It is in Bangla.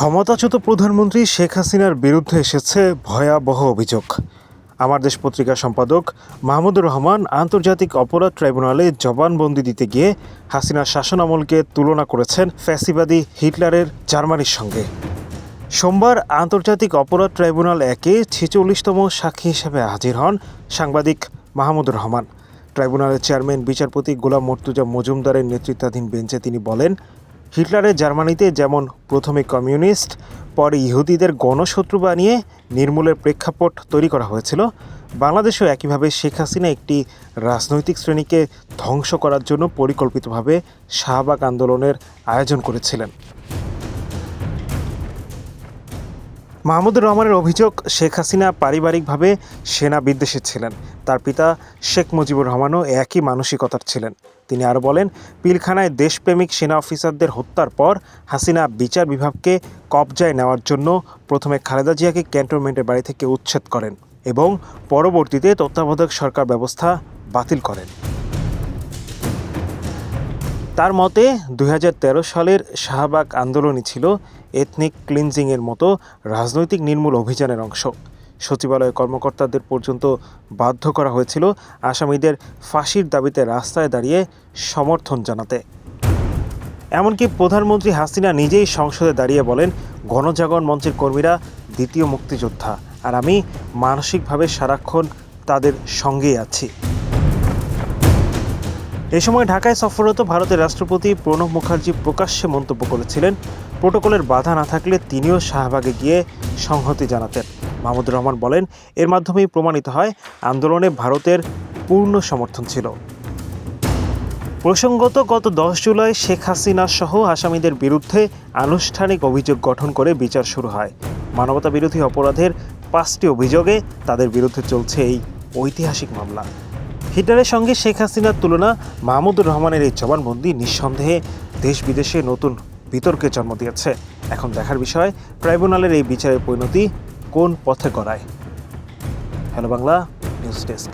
ক্ষমতাচ্যুত প্রধানমন্ত্রী শেখ হাসিনার বিরুদ্ধে এসেছে ভয়াবহ অভিযোগ। আমার দেশ পত্রিকার সম্পাদক মাহমুদুর রহমান আন্তর্জাতিক অপরাধ ট্রাইব্যুনালে জবানবন্দি দিতে গিয়ে হাসিনার শাসন আমলকে তুলনা করেছেন ফ্যাসিবাদী হিটলারের জার্মানির সঙ্গে। সোমবার আন্তর্জাতিক অপরাধ ট্রাইব্যুনাল একে ছেচল্লিশতম সাক্ষী হিসেবে হাজির হন সাংবাদিক মাহমুদুর রহমান। ট্রাইব্যুনালের চেয়ারম্যান বিচারপতি গোলাম মর্তুজা মজুমদারের নেতৃত্বাধীন বেঞ্চে তিনি বলেন হিটলারের জার্মানিতে যেমন প্রথমে কমিউনিস্ট, পরে ইহুদিদের গণশত্রু বানিয়ে নির্মূলের প্রেক্ষাপট তৈরি করা হয়েছিল, বাংলাদেশেও একইভাবে শেখ হাসিনা একটি রাজনৈতিক শ্রেণীকে ধ্বংস করার জন্য পরিকল্পিতভাবে শাহবাগ আন্দোলনের আয়োজন করেছিলেন। মাহমুদুর রহমানের অভিযোগ, শেখ হাসিনা পারিবারিকভাবে সেনা বিদ্বেষী ছিলেন। তার পিতা শেখ মুজিবুর রহমানও একই মানসিকতার ছিলেন। তিনি আরও বলেন, পিলখানায় দেশপ্রেমিক সেনা অফিসারদের হত্যার পর হাসিনা বিচার বিভাগকে কবজায় নেওয়ার জন্য প্রথমে খালেদা জিয়াকে ক্যান্টনমেন্টের বাড়ি থেকে উচ্ছেদ করেন এবং পরবর্তীতে তত্ত্বাবধায়ক সরকার ব্যবস্থা বাতিল করেন। তার মতে দু হাজার তেরো সালের শাহবাগ আন্দোলনই ছিল এথনিক ক্লিনজিংয়ের মতো রাজনৈতিক নির্মূল অভিযানের অংশ। সচিবালয় কর্মকর্তাদের পর্যন্ত বাধ্য করা হয়েছিল আসামিদের ফাঁসির দাবিতে রাস্তায় দাঁড়িয়ে সমর্থন জানাতে। এমনকি প্রধানমন্ত্রী হাসিনা নিজেই সংসদে দাঁড়িয়ে বলেন, গণজাগরণ মঞ্চের কর্মীরা দ্বিতীয় মুক্তিযোদ্ধা, আর আমি মানসিকভাবে সারাক্ষণ তাদের সঙ্গেই আছি। এ সময় ঢাকায় সফররত ভারতের রাষ্ট্রপতি প্রণব মুখার্জি প্রকাশ্যে মন্তব্য করেছিলেন। প্রোটোকলের বাধা না থাকলে তিনিও শাহবাগে গিয়ে সংহতি জানাতেন। মাহমুদুর রহমান বলেন, এর মাধ্যমেই প্রমাণিত হয়, আন্দোলনে ভারতের পূর্ণ সমর্থন ছিল। প্রসঙ্গত, গত দশ জুলাই শেখ হাসিনা সহ আসামিদের বিরুদ্ধে আনুষ্ঠানিক অভিযোগ গঠন করে বিচার শুরু হয়। মানবতা বিরোধী অপরাধের পাঁচটি অভিযোগে তাদের বিরুদ্ধে চলছে এই ঐতিহাসিক মামলা। হিটলারের সঙ্গে শেখ হাসিনার তুলনা মাহমুদুর রহমানের এই জবানবন্দি নিঃসন্দেহে দেশ বিদেশে নতুন বিতর্কের জন্ম দিয়েছে। এখন দেখার বিষয়, ট্রাইব্যুনালের এই বিচারের পরিণতি কোন পথে গড়ায়? Hello Bangla, news desk.